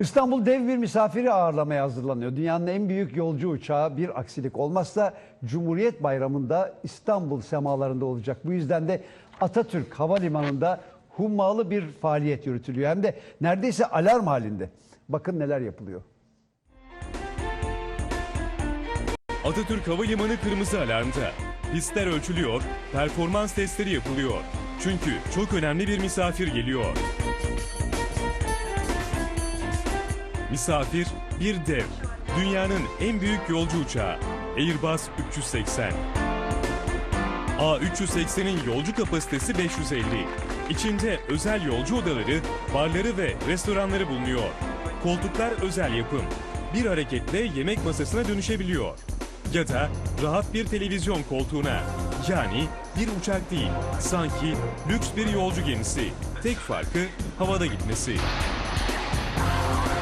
İstanbul dev bir misafiri ağırlamaya hazırlanıyor. Dünyanın en büyük yolcu uçağı bir aksilik olmazsa Cumhuriyet Bayramı'nda İstanbul semalarında olacak. Bu yüzden de Atatürk Havalimanı'nda hummalı bir faaliyet yürütülüyor. Hem de neredeyse alarm halinde. Bakın neler yapılıyor. Atatürk Havalimanı kırmızı alarmda. Pistler ölçülüyor, performans testleri yapılıyor. Çünkü çok önemli bir misafir geliyor. Misafir bir dev. Dünyanın en büyük yolcu uçağı. Airbus 380. A380'in yolcu kapasitesi 550. İçinde özel yolcu odaları, barları ve restoranları bulunuyor. Koltuklar özel yapım. Bir hareketle yemek masasına dönüşebiliyor. Ya da rahat bir televizyon koltuğuna. Yani bir uçak değil, sanki lüks bir yolcu gemisi. Tek farkı havada gitmesi.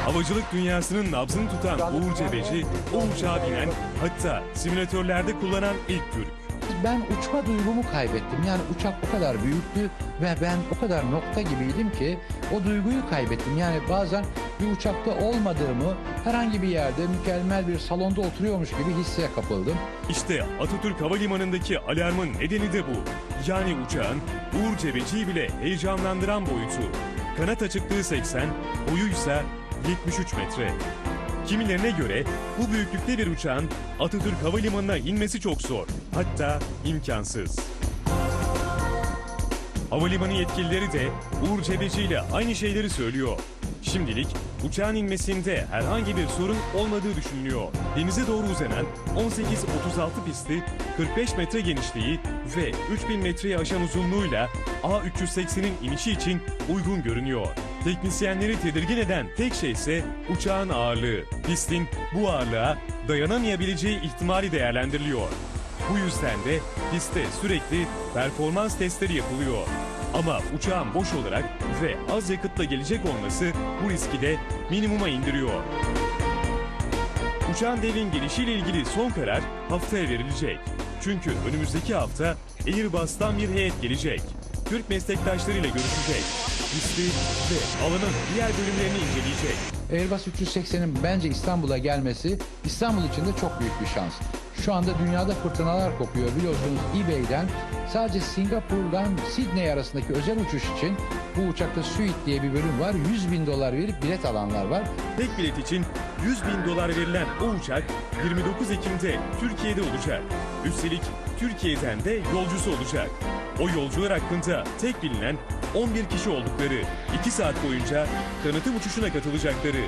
Havacılık dünyasının nabzını tutan Uğur Cebeci, o uçağa binen, hatta simülatörlerde kullanan ilk Türk. Ben uçma duygumu kaybettim. Yani uçak o kadar büyüktü ve ben o kadar nokta gibiydim ki o duyguyu kaybettim. Yani bazen bir uçakta olmadığımı herhangi bir yerde mükemmel bir salonda oturuyormuş gibi hisseye kapıldım. İşte Atatürk Havalimanı'ndaki alarmın nedeni de bu. Yani uçağın Uğur Cebeci'yi bile heyecanlandıran boyutu. Kanat açıklığı 80, boyuysa 73 metre. Kimilerine göre bu büyüklükte bir uçağın Atatürk Havalimanı'na inmesi çok zor. Hatta imkansız. Havalimanı yetkilileri de Uğur Cebeci ile aynı şeyleri söylüyor. Şimdilik uçağın inmesinde herhangi bir sorun olmadığı düşünülüyor. Denize doğru uzanan 18-36 pisti 45 metre genişliği ve 3000 metreyi aşan uzunluğuyla A380'in inişi için uygun görünüyor. Teknisyenleri tedirgin eden tek şey ise uçağın ağırlığı. Pistin bu ağırlığa dayanamayabileceği ihtimali değerlendiriliyor. Bu yüzden de pistte sürekli performans testleri yapılıyor. Ama uçağın boş olarak ve az yakıtla gelecek olması bu riski de minimuma indiriyor. Uçağın devin gelişiyle ilgili son karar haftaya verilecek. Çünkü önümüzdeki hafta Airbus'tan bir heyet gelecek. Türk meslektaşlarıyla görüşecek. Pisti ve alanın diğer bölümlerini inceleyecek. Airbus 380'in bence İstanbul'a gelmesi İstanbul için de çok büyük bir şans. Şu anda dünyada fırtınalar kopuyor biliyorsunuz eBay'den sadece Singapur'dan Sydney arasındaki özel uçuş için bu uçakta Suite diye bir bölüm var. 100 bin dolar verip bilet alanlar var. Tek bilet için 100 bin dolar verilen o uçak 29 Ekim'de Türkiye'de olacak. Üstelik Türkiye'den de yolcusu olacak. O yolcular hakkında tek bilinen 11 kişi oldukları, 2 saat boyunca tanıtım uçuşuna katılacakları.